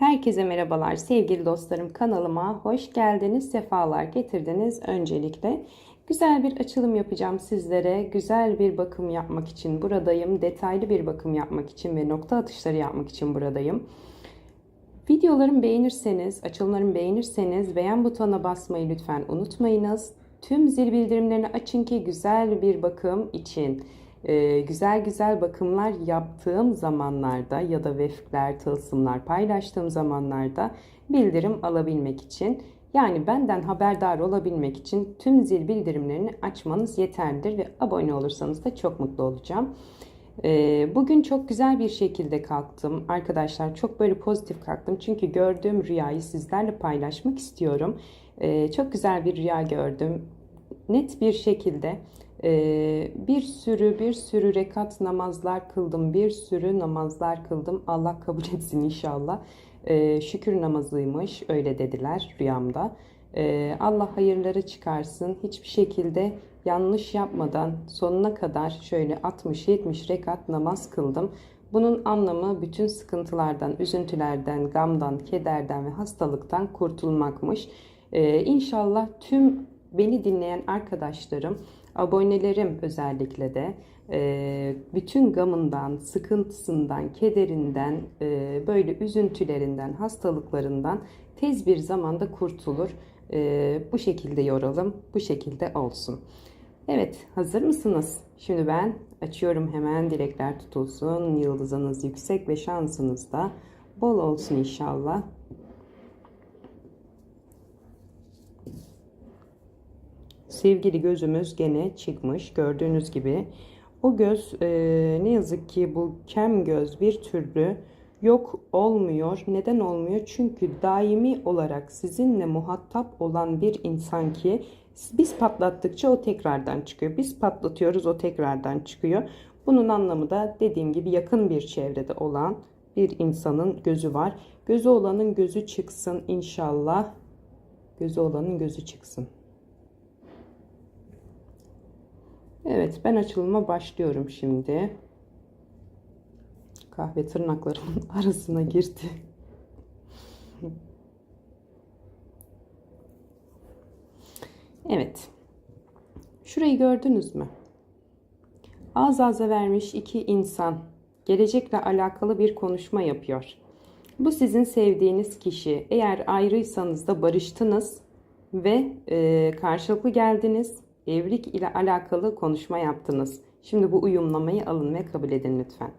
Herkese merhabalar. Sevgili dostlarım kanalıma hoş geldiniz sefalar getirdiniz öncelikle. Güzel bir açılım yapacağım sizlere. Güzel bir bakım yapmak için buradayım. Detaylı bir bakım yapmak için ve nokta atışları yapmak için buradayım. Videolarımı beğenirseniz açılımlarımı beğenirseniz beğen butonuna basmayı lütfen unutmayınız. Tüm zil bildirimlerini açın ki güzel bir bakım için e, güzel güzel bakımlar yaptığım zamanlarda ya da vefkler, tılsımlar paylaştığım zamanlarda bildirim alabilmek için yani benden haberdar olabilmek için tüm zil bildirimlerini açmanız yeterlidir ve abone olursanız da çok mutlu olacağım. E, bugün çok güzel bir şekilde kalktım. Arkadaşlar çok böyle pozitif kalktım. Çünkü gördüğüm rüyayı sizlerle paylaşmak istiyorum. E, çok güzel bir rüya gördüm. Net bir şekilde ee, bir sürü bir sürü rekat namazlar kıldım. Bir sürü namazlar kıldım. Allah kabul etsin inşallah. Ee, şükür namazıymış öyle dediler rüyamda. Ee, Allah hayırları çıkarsın. Hiçbir şekilde yanlış yapmadan sonuna kadar şöyle 60-70 rekat namaz kıldım. Bunun anlamı bütün sıkıntılardan, üzüntülerden, gamdan, kederden ve hastalıktan kurtulmakmış. Ee, inşallah tüm beni dinleyen arkadaşlarım abonelerim özellikle de e, bütün gamından, sıkıntısından, kederinden, e, böyle üzüntülerinden, hastalıklarından tez bir zamanda kurtulur. E, bu şekilde yoralım, bu şekilde olsun. Evet, hazır mısınız? Şimdi ben açıyorum hemen dilekler tutulsun. Yıldızınız yüksek ve şansınız da bol olsun inşallah. Sevgili gözümüz gene çıkmış gördüğünüz gibi. O göz e, ne yazık ki bu kem göz bir türlü yok olmuyor. Neden olmuyor? Çünkü daimi olarak sizinle muhatap olan bir insan ki biz patlattıkça o tekrardan çıkıyor. Biz patlatıyoruz o tekrardan çıkıyor. Bunun anlamı da dediğim gibi yakın bir çevrede olan bir insanın gözü var. Gözü olanın gözü çıksın inşallah. Gözü olanın gözü çıksın. Evet ben açılıma başlıyorum şimdi. Kahve tırnaklarımın arasına girdi. Evet. Şurayı gördünüz mü? Ağız ağza vermiş iki insan gelecekle alakalı bir konuşma yapıyor. Bu sizin sevdiğiniz kişi. Eğer ayrıysanız da barıştınız ve e, karşılıklı geldiniz evlilik ile alakalı konuşma yaptınız. Şimdi bu uyumlamayı alın ve kabul edin lütfen.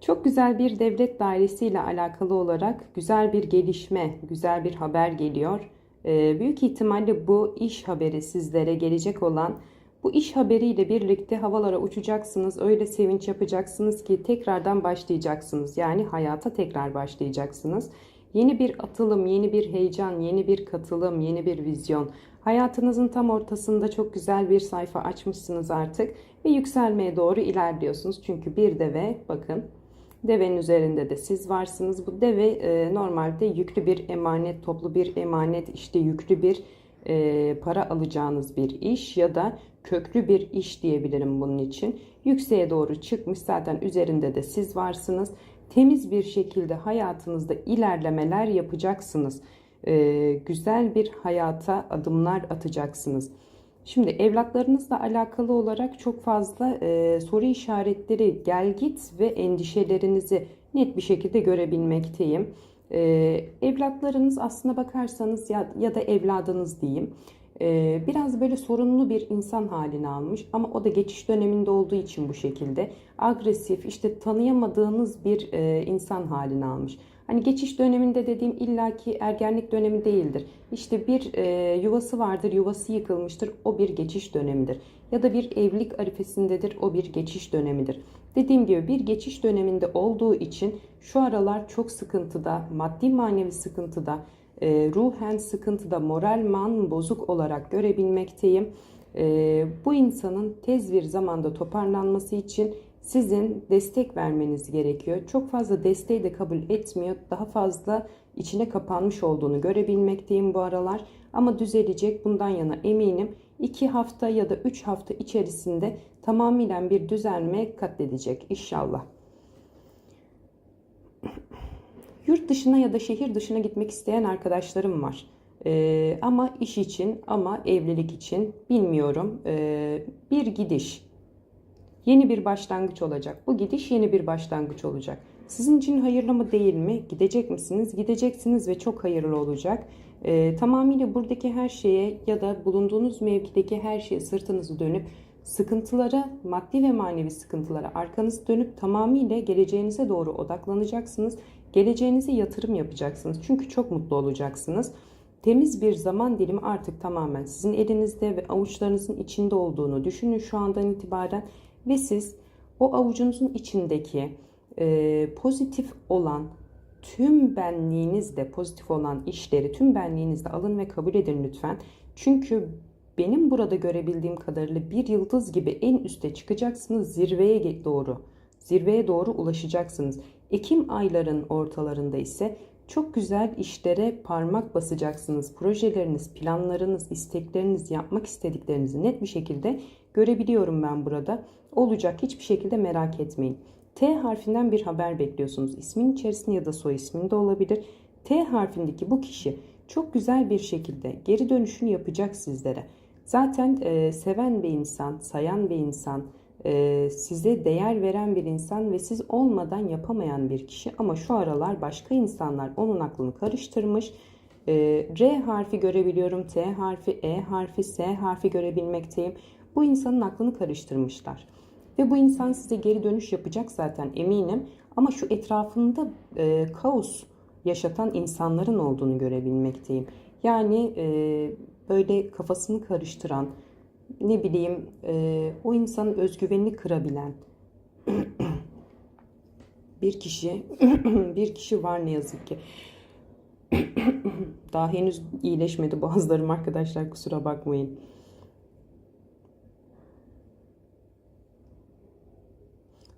Çok güzel bir devlet dairesi ile alakalı olarak güzel bir gelişme, güzel bir haber geliyor. Ee, büyük ihtimalle bu iş haberi sizlere gelecek olan bu iş haberiyle birlikte havalara uçacaksınız. Öyle sevinç yapacaksınız ki tekrardan başlayacaksınız. Yani hayata tekrar başlayacaksınız. Yeni bir atılım, yeni bir heyecan, yeni bir katılım, yeni bir vizyon. Hayatınızın tam ortasında çok güzel bir sayfa açmışsınız artık ve yükselmeye doğru ilerliyorsunuz. Çünkü bir deve bakın devenin üzerinde de siz varsınız. Bu deve e, normalde yüklü bir emanet, toplu bir emanet, işte yüklü bir e, para alacağınız bir iş ya da köklü bir iş diyebilirim bunun için. Yükseğe doğru çıkmış zaten üzerinde de siz varsınız. Temiz bir şekilde hayatınızda ilerlemeler yapacaksınız e, güzel bir hayata adımlar atacaksınız. Şimdi evlatlarınızla alakalı olarak çok fazla e, soru işaretleri, gel git ve endişelerinizi net bir şekilde görebilmekteyim. E, evlatlarınız aslına bakarsanız ya, ya da evladınız diyeyim e, biraz böyle sorunlu bir insan halini almış ama o da geçiş döneminde olduğu için bu şekilde agresif işte tanıyamadığınız bir e, insan halini almış. Hani geçiş döneminde dediğim illaki ergenlik dönemi değildir. İşte bir e, yuvası vardır, yuvası yıkılmıştır. O bir geçiş dönemidir. Ya da bir evlilik arifesindedir. O bir geçiş dönemidir. Dediğim gibi bir geçiş döneminde olduğu için şu aralar çok sıkıntıda, maddi manevi sıkıntıda, e, ruhen sıkıntıda, moralman bozuk olarak görebilmekteyim. E, bu insanın tez bir zamanda toparlanması için sizin destek vermeniz gerekiyor. Çok fazla desteği de kabul etmiyor. Daha fazla içine kapanmış olduğunu görebilmekteyim bu aralar. Ama düzelecek bundan yana eminim. 2 hafta ya da 3 hafta içerisinde tamamıyla bir düzelme kat edecek inşallah. Yurt dışına ya da şehir dışına gitmek isteyen arkadaşlarım var. Ee, ama iş için ama evlilik için bilmiyorum. Ee, bir gidiş. Yeni bir başlangıç olacak. Bu gidiş yeni bir başlangıç olacak. Sizin için hayırlı mı değil mi? Gidecek misiniz? Gideceksiniz ve çok hayırlı olacak. Ee, tamamıyla buradaki her şeye ya da bulunduğunuz mevkideki her şeye sırtınızı dönüp sıkıntılara, maddi ve manevi sıkıntılara arkanızı dönüp tamamıyla geleceğinize doğru odaklanacaksınız. Geleceğinize yatırım yapacaksınız. Çünkü çok mutlu olacaksınız. Temiz bir zaman dilimi artık tamamen sizin elinizde ve avuçlarınızın içinde olduğunu düşünün şu andan itibaren ve siz o avucunuzun içindeki e, pozitif olan tüm benliğinizde pozitif olan işleri tüm benliğinizde alın ve kabul edin lütfen. Çünkü benim burada görebildiğim kadarıyla bir yıldız gibi en üste çıkacaksınız zirveye doğru. Zirveye doğru ulaşacaksınız. Ekim ayların ortalarında ise çok güzel işlere parmak basacaksınız. Projeleriniz, planlarınız, istekleriniz, yapmak istediklerinizi net bir şekilde görebiliyorum ben burada. Olacak hiçbir şekilde merak etmeyin. T harfinden bir haber bekliyorsunuz. İsmin içerisinde ya da soy isminde olabilir. T harfindeki bu kişi çok güzel bir şekilde geri dönüşünü yapacak sizlere. Zaten e, seven bir insan, sayan bir insan, e, size değer veren bir insan ve siz olmadan yapamayan bir kişi. Ama şu aralar başka insanlar onun aklını karıştırmış. E, R harfi görebiliyorum, T harfi, E harfi, S harfi görebilmekteyim. Bu insanın aklını karıştırmışlar. Ve bu insan size geri dönüş yapacak zaten eminim. Ama şu etrafında e, kaos yaşatan insanların olduğunu görebilmekteyim. Yani e, böyle kafasını karıştıran, ne bileyim e, o insanın özgüvenini kırabilen bir kişi bir kişi var ne yazık ki. Daha henüz iyileşmedi boğazlarım arkadaşlar kusura bakmayın.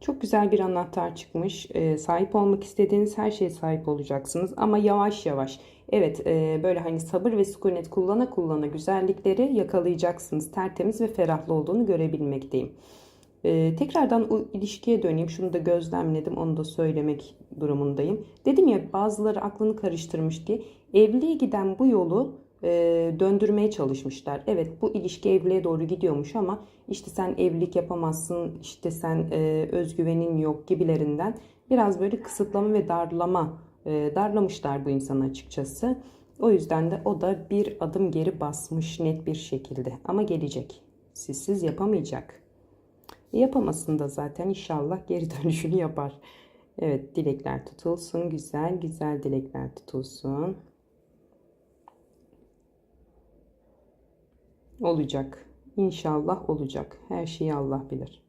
Çok güzel bir anahtar çıkmış. E, sahip olmak istediğiniz her şeye sahip olacaksınız. Ama yavaş yavaş. Evet e, böyle hani sabır ve sükunet kullana kullana güzellikleri yakalayacaksınız. Tertemiz ve ferahlı olduğunu görebilmekteyim. E, tekrardan o ilişkiye döneyim. Şunu da gözlemledim. Onu da söylemek durumundayım. Dedim ya bazıları aklını karıştırmış diye. Evliliğe giden bu yolu e, döndürmeye çalışmışlar. Evet bu ilişki evliliğe doğru gidiyormuş ama işte sen evlilik yapamazsın, işte sen e, özgüvenin yok gibilerinden biraz böyle kısıtlama ve darlama e, darlamışlar bu insanı açıkçası. O yüzden de o da bir adım geri basmış net bir şekilde ama gelecek. Sizsiz yapamayacak. Yapamasın da zaten inşallah geri dönüşünü yapar. Evet dilekler tutulsun. Güzel güzel dilekler tutulsun. Olacak. İnşallah olacak. Her şeyi Allah bilir.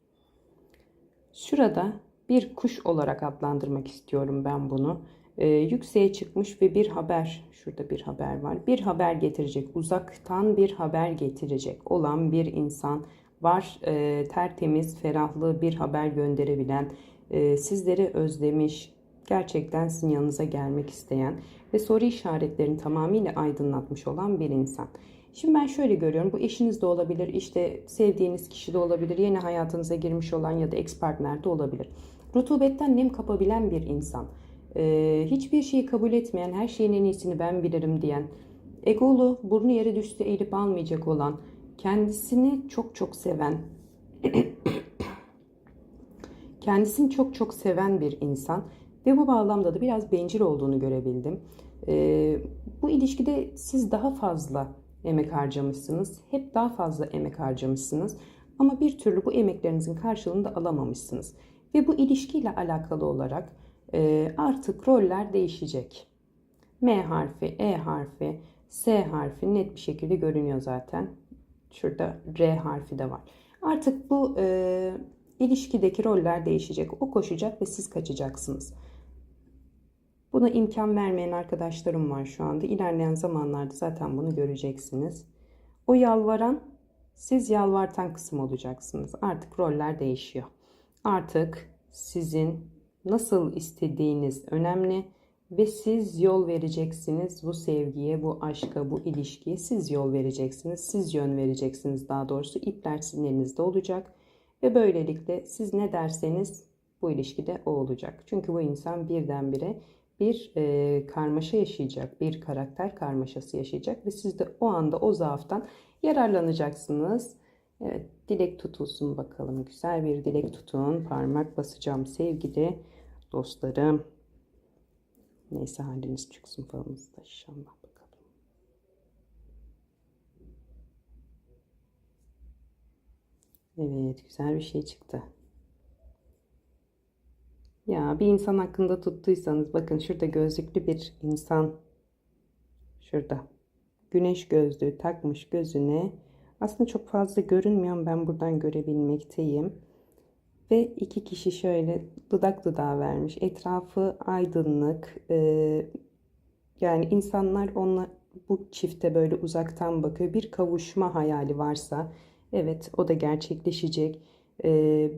Şurada bir kuş olarak adlandırmak istiyorum ben bunu. Ee, yükseğe çıkmış ve bir haber, şurada bir haber var. Bir haber getirecek, uzaktan bir haber getirecek olan bir insan var. Ee, tertemiz, ferahlı bir haber gönderebilen, e, sizleri özlemiş, gerçekten sizin yanınıza gelmek isteyen ve soru işaretlerini tamamıyla aydınlatmış olan bir insan. Şimdi ben şöyle görüyorum. Bu eşiniz de olabilir, işte sevdiğiniz kişi de olabilir, yeni hayatınıza girmiş olan ya da ex partner de olabilir. Rutubetten nem kapabilen bir insan. Ee, hiçbir şeyi kabul etmeyen, her şeyin en iyisini ben bilirim diyen, egolu, burnu yere düştü eğilip almayacak olan, kendisini çok çok seven, kendisini çok çok seven bir insan ve bu bağlamda da biraz bencil olduğunu görebildim. Ee, bu ilişkide siz daha fazla emek harcamışsınız. Hep daha fazla emek harcamışsınız. Ama bir türlü bu emeklerinizin karşılığını da alamamışsınız. Ve bu ilişkiyle alakalı olarak e, artık roller değişecek. M harfi, E harfi, S harfi net bir şekilde görünüyor zaten. Şurada R harfi de var. Artık bu e, ilişkideki roller değişecek. O koşacak ve siz kaçacaksınız. Buna imkan vermeyen arkadaşlarım var şu anda. İlerleyen zamanlarda zaten bunu göreceksiniz. O yalvaran, siz yalvartan kısım olacaksınız. Artık roller değişiyor. Artık sizin nasıl istediğiniz önemli ve siz yol vereceksiniz bu sevgiye, bu aşka, bu ilişkiye siz yol vereceksiniz. Siz yön vereceksiniz daha doğrusu. İpler sizin elinizde olacak ve böylelikle siz ne derseniz bu ilişkide o olacak. Çünkü bu insan birdenbire bir e, karmaşa yaşayacak, bir karakter karmaşası yaşayacak ve siz de o anda o zaaftan yararlanacaksınız. Evet, dilek tutulsun bakalım. Güzel bir dilek tutun. Parmak basacağım sevgili dostlarım. Neyse haliniz çıksın falımızda inşallah bakalım. Evet, güzel bir şey çıktı. Ya bir insan hakkında tuttuysanız bakın şurada gözlüklü bir insan. Şurada. Güneş gözlüğü takmış gözüne. Aslında çok fazla görünmüyor ben buradan görebilmekteyim. Ve iki kişi şöyle dudak dudağa vermiş. Etrafı aydınlık ee, yani insanlar onunla bu çifte böyle uzaktan bakıyor. Bir kavuşma hayali varsa evet o da gerçekleşecek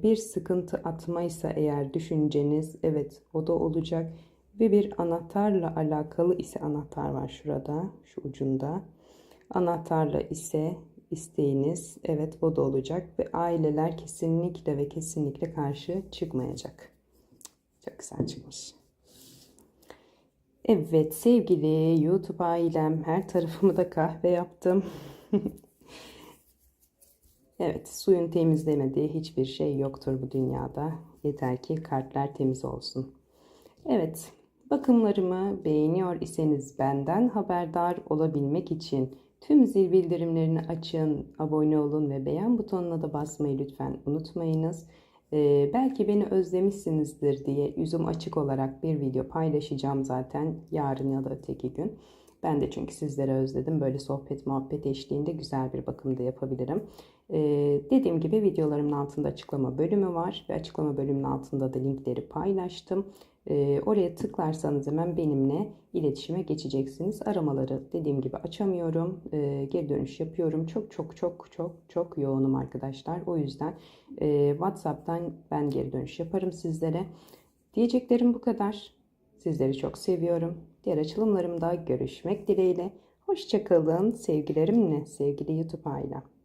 bir sıkıntı atmaysa eğer düşünceniz evet o da olacak ve bir anahtarla alakalı ise anahtar var şurada şu ucunda. Anahtarla ise isteğiniz evet o da olacak ve aileler kesinlikle ve kesinlikle karşı çıkmayacak. Çok güzel çıkmış. Evet sevgili YouTube ailem her tarafımı da kahve yaptım Evet, suyun temizlemediği hiçbir şey yoktur bu dünyada. Yeter ki kalpler temiz olsun. Evet, bakımlarımı beğeniyor iseniz benden haberdar olabilmek için tüm zil bildirimlerini açın, abone olun ve beğen butonuna da basmayı lütfen unutmayınız. Ee, belki beni özlemişsinizdir diye yüzüm açık olarak bir video paylaşacağım zaten yarın ya da öteki gün. Ben de çünkü sizlere özledim. Böyle sohbet muhabbet eşliğinde güzel bir bakım da yapabilirim. Ee, dediğim gibi videolarımın altında açıklama bölümü var ve açıklama bölümünün altında da linkleri paylaştım. Ee, oraya tıklarsanız hemen benimle iletişime geçeceksiniz. Aramaları dediğim gibi açamıyorum. Ee, geri dönüş yapıyorum. Çok çok çok çok çok yoğunum arkadaşlar. O yüzden e, WhatsApp'tan ben geri dönüş yaparım sizlere. Diyeceklerim bu kadar. Sizleri çok seviyorum. Diğer açılımlarımda görüşmek dileğiyle. Hoşçakalın sevgilerimle sevgili YouTube ailem.